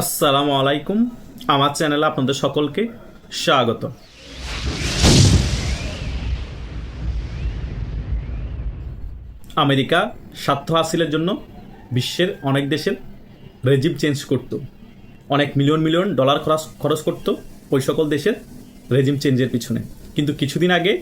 আসসালামু আলাইকুম। আমার চ্যানেলে আপনাদের সকলকে স্বাগত। আমেরিকা স্বার্থ হাসিলের জন্য বিশ্বের অনেক দেশের রেজিম চেঞ্জ করত। অনেক মিলিয়ন মিলিয়ন ডলার খরচ খরচ করত ওই সকল দেশের রেজিম চেঞ্জের পিছনে। কিন্তু কিছুদিন আগে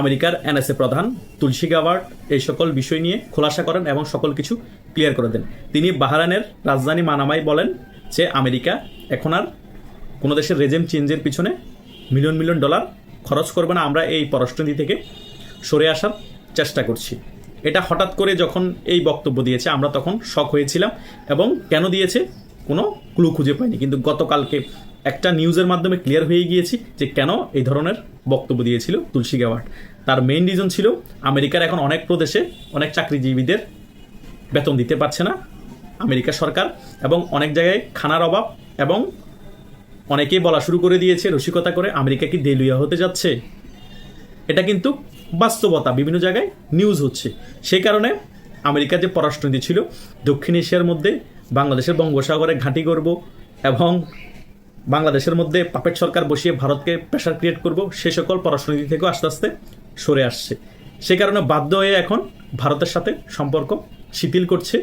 আমেরিকার এনএসএ প্রধান তুলসী গাওয়ার্ড এই সকল বিষয় নিয়ে খোলাসা করেন এবং সকল কিছু ক্লিয়ার করে দেন। তিনি বাহারানের রাজধানী মানামাই বলেন যে আমেরিকা এখন আর কোনো দেশের রেজেম চেঞ্জের পিছনে মিলিয়ন মিলিয়ন ডলার খরচ করবে না, আমরা এই পররাষ্ট্রনীতি থেকে সরে আসার চেষ্টা করছি। এটা হঠাৎ করে যখন এই বক্তব্য দিয়েছে, আমরা তখন শখ হয়েছিলাম এবং কেন দিয়েছে কোনো ক্লু খুঁজে পাইনি। কিন্তু গতকালকে একটা নিউজের মাধ্যমে ক্লিয়ার হয়ে গিয়েছি যে কেন এই ধরনের বক্তব্য দিয়েছিল তুলসী গাওয়ার্ড তার মেইন রিজন ছিল, আমেরিকার এখন অনেক প্রদেশে অনেক চাকরিজীবীদের বেতন দিতে পারছে না। আমেরিকা সরকার এবং অনেক জায়গায় খানার অভাব এবং অনেকেই বলা শুরু করে দিয়েছে, রসিকতা করে আমেরিকা কি দেলুয়া হতে যাচ্ছে? এটা কিন্তু বাস্তবতা, বিভিন্ন জায়গায় নিউজ হচ্ছে। সেই কারণে আমেরিকার যে পররাষ্ট্রনীতি ছিল, দক্ষিণ এশিয়ার মধ্যে বাংলাদেশের বঙ্গোসাগরে ঘাঁটি করব এবং বাংলাদেশের মধ্যে পাপেট সরকার বসিয়ে ভারতকে প্রেশার ক্রিয়েট করব, সে সকল পররাষ্ট্রনীতি থেকেও আস্তে আস্তে সরে আসছে। সে কারণে বাধ্য হয়ে এখন ভারতের সাথে সম্পর্ক শিথিল করছে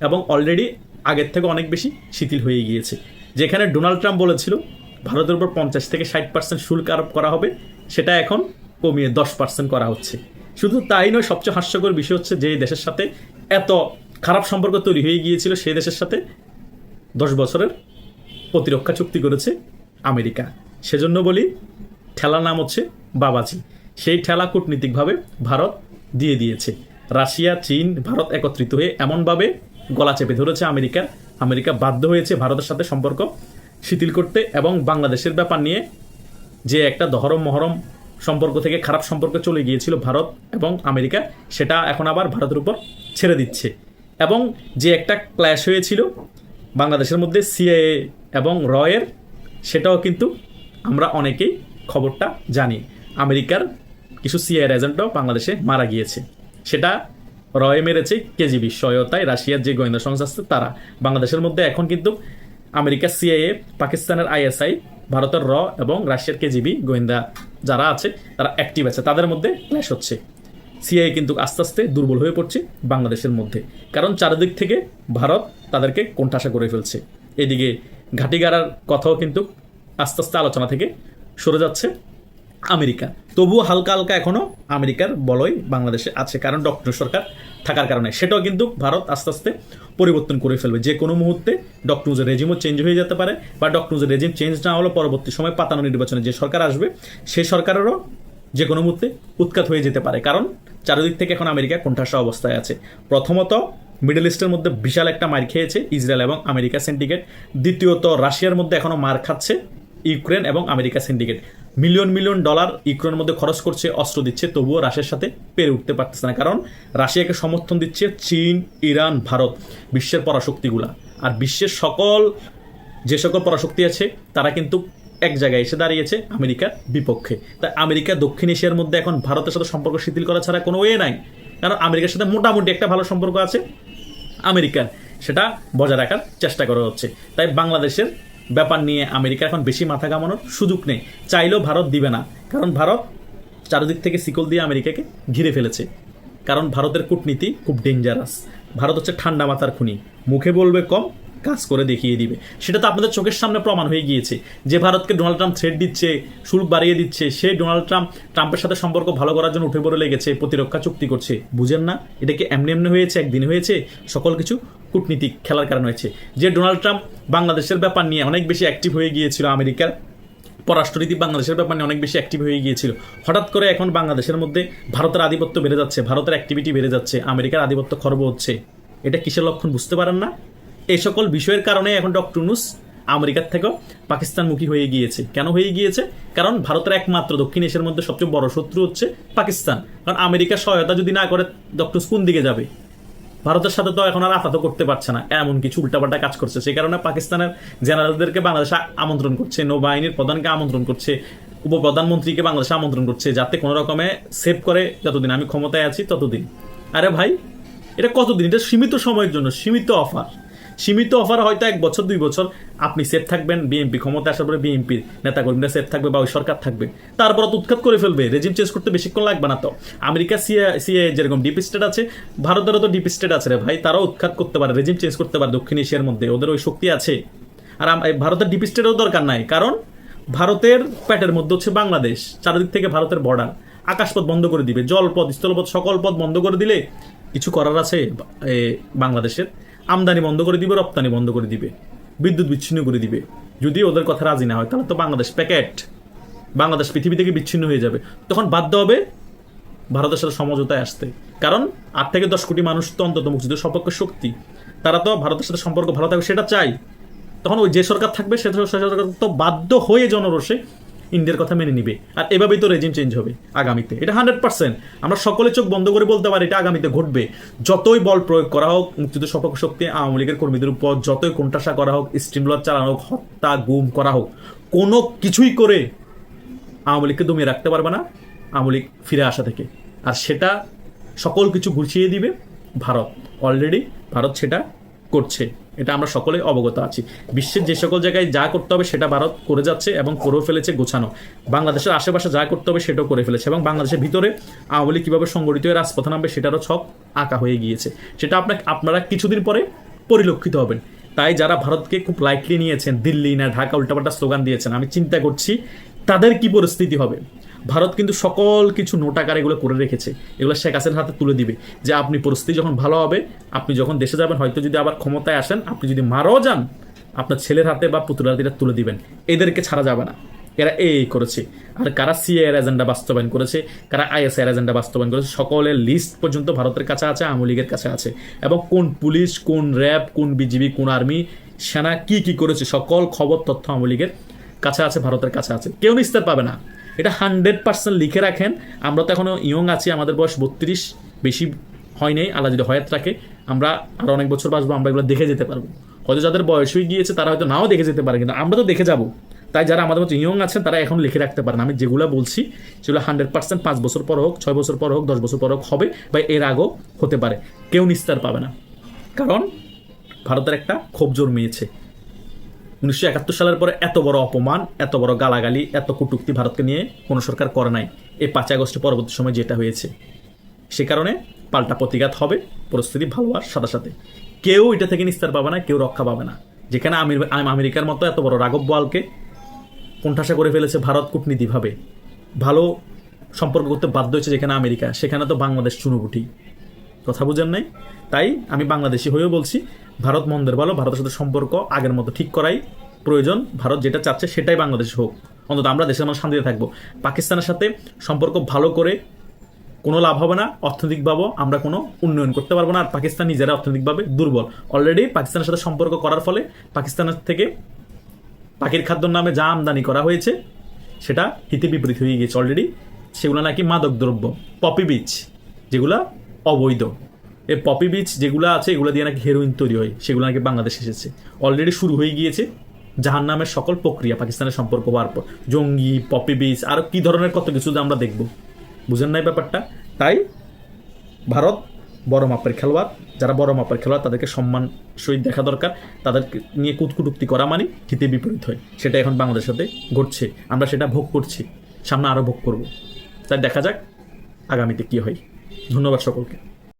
এবং অলরেডি আগের থেকে অনেক বেশি শিথিল হয়ে গিয়েছে। যেখানে ডোনাল্ড ট্রাম্প বলেছিল, ভারতের উপর পঞ্চাশ থেকে ষাট পার্সেন্ট শুল্ক আরোপ করা হবে। সেটা এখন কমিয়ে দশ পার্সেন্ট করা হচ্ছে। শুধু তাই নয়, সবচেয়ে হাস্যকর বিষয় হচ্ছে যে দেশের সাথে এত খারাপ সম্পর্ক তৈরি হয়ে গিয়েছিল, সেই দেশের সাথে দশ বছরের প্রতিরক্ষা চুক্তি করেছে আমেরিকা। সেজন্য বলি, ঠেলার নাম হচ্ছে বাবাজি। সেই ঠেলা কূটনীতিকভাবে ভারত দিয়ে দিয়েছে। রাশিয়া, চীন, ভারত একত্রিত হয়ে এমনভাবে গলা চেপে ধরেছে আমেরিকার। আমেরিকা বাধ্য হয়েছে ভারতের সাথে সম্পর্ক শিথিল করতে এবং বাংলাদেশের ব্যাপার নিয়ে যে একটা দহরম মহরম সম্পর্ক থেকে খারাপ সম্পর্ক চলে গিয়েছিল ভারত এবং আমেরিকা, সেটা এখন আবার ভারতের উপর ছেড়ে দিচ্ছে। এবং যে একটা ক্ল্যাশ হয়েছিল বাংলাদেশের মধ্যে সিএএ এবং রয়ের, সেটাও কিন্তু আমরা অনেকেই খবরটা জানি। আমেরিকার কিছু সিআইয়ের এজেন্টও বাংলাদেশে মারা গিয়েছে। সেটা রয়ে মেরেছে কেজিবি সহায়তায় রাশিয়ার যে গোয়েন্দা সংস্থা আছে তারা। বাংলাদেশের মধ্যে এখন কিন্তু আমেরিকার সিআইএ, পাকিস্তানের আইএসআই, ভারতের র এবং রাশিয়ার কেজিবি গোয়েন্দা যারা আছে, তারা অ্যাক্টিভ আছে। তাদের মধ্যে ক্ল্যাশ হচ্ছে। সিআইএ কিন্তু আস্তে আস্তে দুর্বল হয়ে পড়ছে বাংলাদেশের মধ্যে। কারণ চারিদিক থেকে ভারত তাদেরকে কোণঠাসা করে ফেলছে। এদিকে ঘাটিগাড়ার কথাও কিন্তু আস্তে আস্তে আলোচনা থেকে সরে যাচ্ছে। আমেরিকা। তবুও হালকা হালকা এখনও আমেরিকার বলয় বাংলাদেশে আছে, কারণ ডক্টর সরকার থাকার কারণে। সেটাও কিন্তু ভারত আস্তে আস্তে পরিবর্তন করে ফেলবে। যে কোনো মুহূর্তে ডক্টর রেজিমও চেঞ্জ হয়ে যেতে পারে, বা ডক্টর নুজের রেজিম চেঞ্জ না হলে পরবর্তী সময় পাতানো নির্বাচনে যে সরকার আসবে সেই সরকারেরও যে কোনো মুহূর্তে উৎখাত হয়ে যেতে পারে। কারণ চারিদিক থেকে এখন আমেরিকা কোণঠাসা অবস্থায় আছে। প্রথমত মিডল ইস্টের মধ্যে বিশাল একটা মার খেয়েছে ইসরায়েল এবং আমেরিকা সিন্ডিকেট দ্বিতীয়ত রাশিয়ার মধ্যে এখনও মার খাচ্ছে ইউক্রেন এবং America syndicate. Million million dollar ইউক্রেনের মধ্যে খরচ করছে, অস্ত্র দিচ্ছে, তবুও রাশিয়ার সাথে পেরে উঠতে পারতেছে না, কারণ রাশিয়াকে সমর্থন দিচ্ছে চীন, ইরান, ভারত, বিশ্বের পরাশক্তিগুলা। আর বিশ্বের সকল, যে সকল পরাশক্তি আছে, তারা কিন্তু এক জায়গায় এসে দাঁড়িয়েছে, আমেরিকার বিপক্ষে। তাই আমেরিকা দক্ষিণ এশিয়ার মধ্যে এখন ভারতের সাথে সম্পর্ক শিথিল করা ছাড়া কোনো ওয়ে নাই। কারণ আমেরিকার সাথে মোটামুটি একটা ভালো সম্পর্ক আছে, আমেরিকার। সেটা বজায় রাখার চেষ্টা করা হচ্ছে। তাই বাংলাদেশের ব্যাপার নিয়ে আমেরিকা এখন বেশি মাথা কামানোর সুযোগ নেই। চাইলেও ভারত দিবে না। কারণ ভারত চারিদিক থেকে শিকল দিয়ে আমেরিকাকে ঘিরে ফেলেছে। কারণ ভারতের কূটনীতি খুব ডেঞ্জারাস ভারত হচ্ছে ঠান্ডা মাথার খুনি। মুখে বলবে কম, কাজ করে দেখিয়ে দিবে। সেটা তো আপনাদের চোখের সামনে প্রমাণ হয়ে গিয়েছে। যে ভারতকে ডোনাল্ড ট্রাম্প থ্রেড দিচ্ছে, শুল্ক বাড়িয়ে দিচ্ছে, সে ডোনাল্ড ট্রাম্প, ট্রাম্পের সাথে সম্পর্ক ভালো করার জন্য উঠে পড়ে লেগেছে, প্রতিরক্ষা চুক্তি করছে। বুঝেন না, এটা কি এমনি এমনি হয়েছে, একদিন হয়েছে? সকল কিছু কূটনীতিক খেলার কারণ হয়েছে। যে ডোনাল্ড ট্রাম্প বাংলাদেশের ব্যাপার নিয়ে অনেক বেশি অ্যাক্টিভ হয়ে গিয়েছিল আমেরিকার, পররাষ্ট্রনীতি বাংলাদেশের ব্যাপার নিয়ে অনেক বেশি অ্যাক্টিভ হয়ে গিয়েছিল। হঠাৎ করে এখন বাংলাদেশের মধ্যে ভারতের আধিপত্য বেড়ে যাচ্ছে, ভারতের অ্যাক্টিভিটি বেড়ে যাচ্ছে, আমেরিকার আধিপত্য খর্ব হচ্ছে। এটা কিসের লক্ষণ বুঝতে পারেন না? এই সকল বিষয়ের কারণে এখন ডক্টর নুস আমেরিকার থেকেও পাকিস্তানমুখী হয়ে গিয়েছে। কেন হয়ে গিয়েছে? কারণ ভারতের একমাত্র দক্ষিণ এশিয়ার মধ্যে সবচেয়ে বড় শত্রু হচ্ছে পাকিস্তান। কারণ আমেরিকার সহায়তা যদি না করে, ডক্টর কোন দিকে যাবে? ভারতের সাথে তো এখন আর আপাত করতে পারছে না। এমন কিছু উল্টাপাল্টা কাজ করছে। সেই কারণে পাকিস্তানের জেনারেলদেরকে বাংলাদেশে আমন্ত্রণ করছে, নৌবাহিনীর প্রধানকে আমন্ত্রণ করছে, উপপ্রধানমন্ত্রীকে বাংলাদেশে আমন্ত্রণ করছে, যাতে কোনো রকমে সেভ করে যতদিন আমি ক্ষমতায় আছি ততদিন। আরে ভাই, এটা কতদিন? এটা সীমিত সময়ের জন্য, সীমিত অফার সীমিত অফার হয়তো এক বছর, দুই বছর আপনি সেফ থাকবেন বিএনপি ক্ষমতা আসার পরে বিএনপির নেতাকর্মীরা সেফ থাকবে বা ওই সরকার থাকবে। তারপর তো উৎখাত করে ফেলবে রেজিম চেঞ্জ করতে বেশিক্ষণ লাগবে না তো। আমেরিকা সিএ সিএ যেরকম ডিপ স্টেট আছে, ভারতেরও তো ডিপ স্টেট আছে রে ভাই, তারাও উৎখাত করতে পারে রেজিম চেঞ্জ করতে পারে দক্ষিণ এশিয়ার মধ্যে, ওদের ওই শক্তি আছে। আর ভারতের ডিপ স্টেটেরও দরকার নাই, কারণ ভারতের প্যাটের মধ্যে হচ্ছে বাংলাদেশ, চারিদিক থেকে ভারতের বর্ডার আকাশপথ বন্ধ করে দিবে, জলপথ, স্থলপথ, সকল পথ বন্ধ করে দিলে কিছু করার আছে বাংলাদেশের। আমদানি বন্ধ করে দিবে, রপ্তানি বন্ধ করে দিবে, বিদ্যুৎ বিচ্ছিন্ন করে দিবে। যদি ওদের কথা রাজি না হয়, তাহলে তো বাংলাদেশ প্যাকেট। বাংলাদেশ পৃথিবী থেকে বিচ্ছিন্ন হয়ে যাবে। তখন বাধ্য হবে ভারতের সাথে সমঝোতায় আসতে। কারণ আট থেকে দশ কোটি মানুষ তো অন্তত মুক্তিযুদ্ধের সপক্ষ শক্তি। তারা তো ভারতের সাথে সম্পর্ক ভালো থাকবে, সেটা চাই। তখন ওই যে সরকার থাকবে, সে সরকার তো বাধ্য হয়ে জনরোষে ইন্ডিয়ার কথা মেনে নিবে। আর এভাবেই তো রেজিম চেঞ্জ হবে আগামীতে। এটা হান্ড্রেড পার্সেন্ট আমরা সকলে চোখ বন্ধ করে বলতে পারি, এটা আগামীতে ঘটবে। যতই বল প্রয়োগ করা হোক, মুক্তিযুদ্ধ সপক্ষ শক্তি, আওয়ামী লীগের কর্মীদের উপর যতই কোণঠাসা করা হোক স্টিমুলার চালানো হোক, হত্যা, গুম করা হোক, কোনো কিছুই করে আওয়ামী লীগকে দমিয়ে রাখতে পারবে না, আওয়ামী লীগ ফিরে আসা থেকে। আর সেটা সকল কিছু গুছিয়ে দিবে ভারত। অলরেডি ভারত সেটা করছে। এটা আমরা সকলে অবগত আছি। বিশ্বের যে সকল জায়গায় যা করতে হবে সেটা ভারত করে যাচ্ছে এবং করেও ফেলেছে গোছানো। বাংলাদেশের আশেপাশে যা করতে হবে সেটাও করে ফেলেছে এবং বাংলাদেশের ভিতরে আওয়ামী লীগ কীভাবে সংগঠিত হয়ে রাজপথে নামবে সেটারও ছক আঁকা হয়ে গিয়েছে। সেটা আপনাকে, আপনারা কিছুদিন পরে পরিলক্ষিত হবেন। তাই যারা ভারতকে খুব লাইটলি নিয়েছেন, দিল্লি না ঢাকা উল্টাপাল্টা স্লোগান দিয়েছেন, আমি চিন্তা করছি তাদের কি পরিস্থিতি হবে? ভারত কিন্তু সকল কিছু নোটাকার এগুলো করে রেখেছে। এগুলো শেখ হাসিনার হাতে তুলে দিবে যে আপনি পরিস্থিতি যখন ভালো হবে, আপনি যখন দেশে যাবেন, হয়তো যদি আবার ক্ষমতায় আসেন, আপনি যদি মারাও যান, আপনার ছেলের হাতে বা পুতুলের হাতে এটা তুলে দিবেন। এদেরকে ছাড়া যাবে না। এরা এই করেছে। আর কারা সিএ এর এজেন্ডা বাস্তবায়ন করেছে, কারা আইএস এর এজেন্ডা বাস্তবায়ন করেছে, সকলের লিস্ট পর্যন্ত ভারতের কাছে আছে, আওয়ামী লীগের কাছে আছে। এবং কোন পুলিশ, কোন র্যাব কোন বিজিবি কোন আর্মি সেনা কি কি করেছে, সকল খবর, তথ্য আওয়ামী লীগের কাছে আছে, ভারতের কাছে আছে। কেউ নিস্তার পাবে না। এটা হান্ড্রেড পার্সেন্ট লিখে রাখেন। আমরা তো এখনও ইয়ং আছি, আমাদের বয়স বত্রিশ, বেশি হয় নাই, আল্লাহ যদি হয়াত রাখে, আমরা আরও অনেক বছর বাঁচবো, আমরা এগুলো দেখে যেতে পারব। হয়তো যাদের বয়স হয়ে গিয়েছে, তারা হয়তো নাও দেখে যেতে পারে, কিন্তু আমরা তো দেখে যাব। তাই যারা আমাদের মতো ইয়ং আছেন, তারা এখন লিখে রাখতে পারেন। আমি যেগুলো বলছি, সেগুলো হান্ড্রেড পার্সেন্ট পাঁচ বছর পর হোক, ছয় বছর পর হোক, দশ বছর পর হোক, হবে বা এর আগেও হতে পারে। কেউ নিস্তার পাবে না। কারণ ভারতের একটা ক্ষোভ জন্মিয়েছে। উনিশশো একাত্তর সালের পরে এত বড় অপমান, এত বড় গালাগালি, এত কটূক্তি ভারতকে নিয়ে কোনো সরকার করে নাই এই পাঁচই আগস্ট পরবর্তী সময় যেটা হয়েছে। সে কারণে পাল্টা প্রতিঘাত হবে, পরিস্থিতি ভালো আর সাথে সাথে। কেউ এটা থেকে নিস্তার পাবে না, কেউ রক্ষা পাবে না। যেখানে আমির- আমেরিকার মতো এত বড় রাঘব বোয়ালকে কোণঠাসা করে ফেলেছে ভারত কূটনীতিভাবে। ভালো সম্পর্ক করতে বাধ্য হয়েছে যেখানে আমেরিকা, সেখানে তো বাংলাদেশ চুনুবুটি কথা বুঝেন নাই? তাই আমি বাংলাদেশি হয়েও বলছি, ভারত মন্দের ভালো, ভারতের সাথে সম্পর্ক আগের মতো ঠিক করাই প্রয়োজন। ভারত যেটা চাচ্ছে সেটাই বাংলাদেশ হোক। অন্তত আমরা দেশের মানুষ শান্তিতে থাকব। পাকিস্তানের সাথে সম্পর্ক ভালো করে কোনো লাভ হবে না, অর্থনৈতিকভাবেও আমরা কোনো উন্নয়ন করতে পারব না, আর পাকিস্তান নিজেরা অর্থনৈতিকভাবে দুর্বল। অলরেডি পাকিস্তানের সাথে সম্পর্ক করার ফলে পাকিস্তানের থেকে পাখির খাদ্যর নামে যা আমদানি করা হয়েছে, সেটা হিতে বিপরীত হয়ে গিয়েছে অলরেডি সেগুলো নাকি মাদক দ্রব্য পপি বীজ, যেগুলা অবৈধ। এই পপি বীজ যেগুলো আছে, এগুলো দিয়ে নাকি হেরোইন তৈরি হয়, সেগুলো নাকি বাংলাদেশ এসেছে। অলরেডি শুরু হয়ে গিয়েছে জাহান নামের সকল প্রক্রিয়া, পাকিস্তানের সম্পর্ক হওয়ার পর। জঙ্গি পপি বীজ আরও কী ধরনের কত কিছু আমরা দেখব। বুঝেন নাই ব্যাপারটা? তাই ভারত বড় মাপের খেলোয়াড়, যারা বড় মাপের খেলোয়াড়, তাদেরকে সম্মান সহিত দেখা দরকার। তাদেরকে নিয়ে কুটকুটুক্তি করা মানে হিতে বিপরীত হয়। সেটা এখন বাংলাদেশের সাথে ঘটছে। আমরা সেটা ভোগ করছি, সামনে আরও ভোগ করব। তাই দেখা যাক আগামীতে কী হয়। ধন্যবাদ সকলকে।